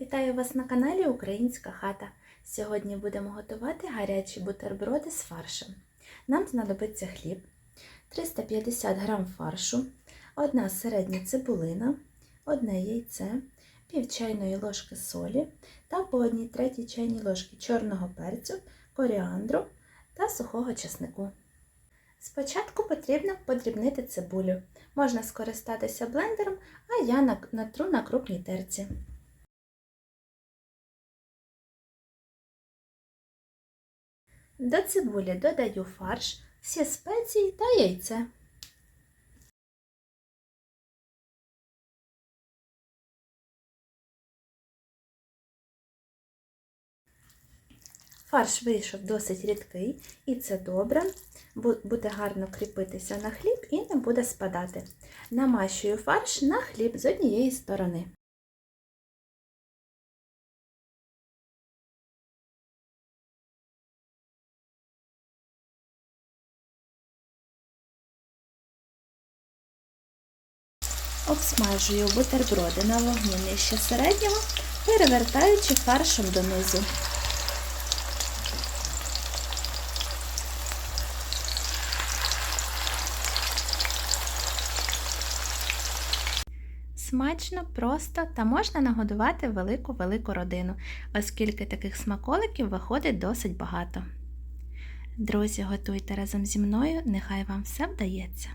Вітаю вас на каналі Українська хата. Сьогодні будемо готувати гарячі бутерброди з фаршем. Нам знадобиться хліб, 350 г фаршу, одна середня цибулина, одне яйце, пів чайної ложки солі та по одній третій чайній ложки чорного перцю, коріандру та сухого чеснику. Спочатку потрібно подрібнити цибулю. Можна скористатися блендером, а я натру на крупній терці. До цибулі додаю фарш, всі спеції та яйце. Фарш вийшов досить рідкий, і це добре, буде гарно кріпитися на хліб і не буде спадати. Намащую фарш на хліб з однієї сторони. Обсмажую бутерброди на вогні нижче середнього, перевертаючи фаршем донизу. Смачно, просто та можна нагодувати велику-велику родину, оскільки таких смаколиків виходить досить багато. Друзі, готуйте разом зі мною, нехай вам все вдається.